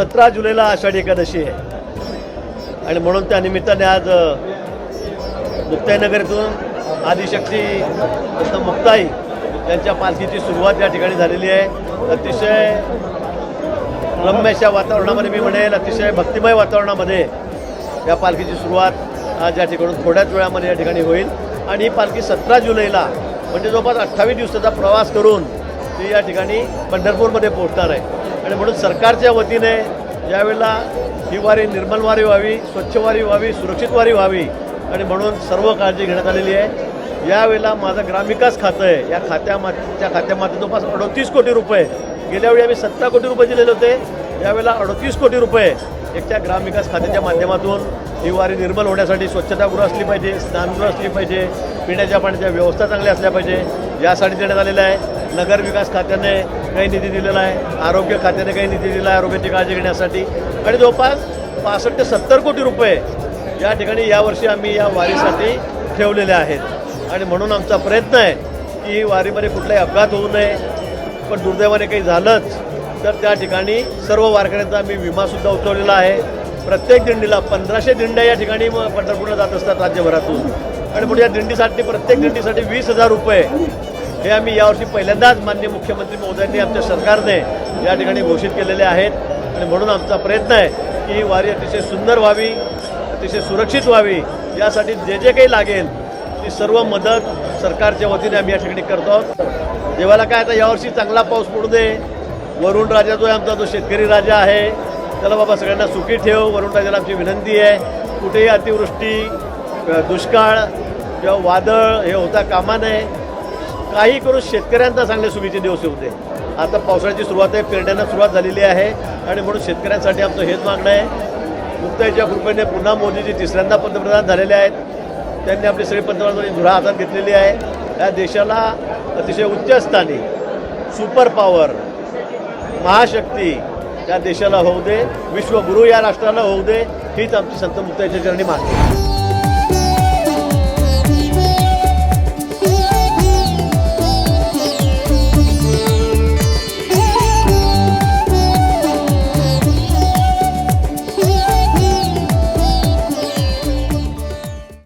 सतरा जुलैला आषाढी एकादशी आहे. आणि म्हणून त्या निमित्ताने आज मुक्ताईनगर इथून आदिशक्ती मुक्ताई यांच्या पालखीची सुरुवात या ठिकाणी झालेली आहे. अतिशय रम्य वातावरणामध्ये मी म्हणेल अतिशय भक्तिमय वातावरणामध्ये या पालखीची सुरुवात आज या ठिकाणून थोड्याच वेळामध्ये या ठिकाणी होईल. आणि ही पालखी सतरा जुलैला म्हणजे जवळपास अठ्ठावीस दिवसाचा प्रवास करून ती या ठिकाणी पंढरपूरमध्ये पोहोचणार आहे. आणि म्हणून सरकारच्या वतीने यावेळेला ही वारी निर्मल वारी व्हावी स्वच्छ वारी व्हावी सुरक्षित वारी व्हावी आणि म्हणून सर्व काळजी घेण्यात आलेली आहे. यावेळेला माझं ग्रामविकास खातं आहे. या खात्यामाच्या खात्यामध्ये जवळपास अडतीस कोटी रुपये. गेल्यावेळी आम्ही सत्तर कोटी रुपये दिलेले होते. यावेळेला अडतीस कोटी रुपये एकट्या ग्रामविकास खात्याच्या माध्यमातून ही वारी निर्मल होण्यासाठी स्वच्छतागृह असली पाहिजे स्नानगृह असली पाहिजे पिण्याच्या पाण्याच्या व्यवस्था चांगल्या असल्या पाहिजे. यासाठी देण्यात आलेलं आहे. नगर विकास खात्याने काही निधी दिलेला आहे. आरोग्य खात्याने काही निधी दिला आहे आरोग्याची काळजी घेण्यासाठी. आणि जवळपास पासष्ट ते सत्तर कोटी रुपये या ठिकाणी यावर्षी आम्ही या वारीसाठी ठेवलेले आहेत. आणि म्हणून आमचा प्रयत्न आहे की ही वारीमध्ये कुठलाही अपघात होऊ नये. पण दुर्दैवाने काही झालंच तर त्या ठिकाणी सर्व वारकऱ्यांचा आम्ही विमासुद्धा उचललेला आहे. प्रत्येक दिंडीला पंधराशे दिंड्या या ठिकाणी पंढरपूरला जात असतात राज्यभरातून. आणि म्हणून या दिंडीसाठी प्रत्येक दिंडीसाठी वीस हजार रुपये हे आम्ही यावर्षी पहिल्यांदाच मान्य मुख्यमंत्री महोदयांनी आमच्या सरकारने या ठिकाणी घोषित केलेले आहेत. आणि म्हणून आमचा प्रयत्न आहे की ही वारी अतिशय सुंदर व्हावी अतिशय सुरक्षित व्हावी. यासाठी जे जे काही लागेल ती सर्व मदत सरकारच्या वतीने आम्ही या ठिकाणी करतो देवाला काय आता यावर्षी चांगला पाऊस पडू दे. वरुण राजा जो आहे आमचा जो शेतकरी राजा आहे त्याला बाबा सगळ्यांना सुखी ठेव. वरुण राजाला आमची विनंती आहे. कुठेही अतिवृष्टी दुष्काळ किंवा वादळ हे होता कामा नये. काही करून शेतकऱ्यांचा चांगले सुखीचे दिवस येऊ दे. आता पावसाळ्याची सुरुवात आहे पेरण्यांना सुरुवात झालेली आहे आणि म्हणून शेतकऱ्यांसाठी आमचं हेच मागणं आहे. मुक्ताईच्या कृपेने पुन्हा मोदीजी तिसऱ्यांदा पंतप्रधान झालेले आहेत. त्यांनी आपली सगळी पंतप्रधानांची धुरा हातात घेतलेली आहे. या देशाला अतिशय उच्च स्थानी सुपर पॉवर महाशक्ती या देशाला होऊ दे. विश्वगुरू या राष्ट्राला होऊ दे. हीच आमची संत मुक्ताईच्या चरणी मागणी आहे.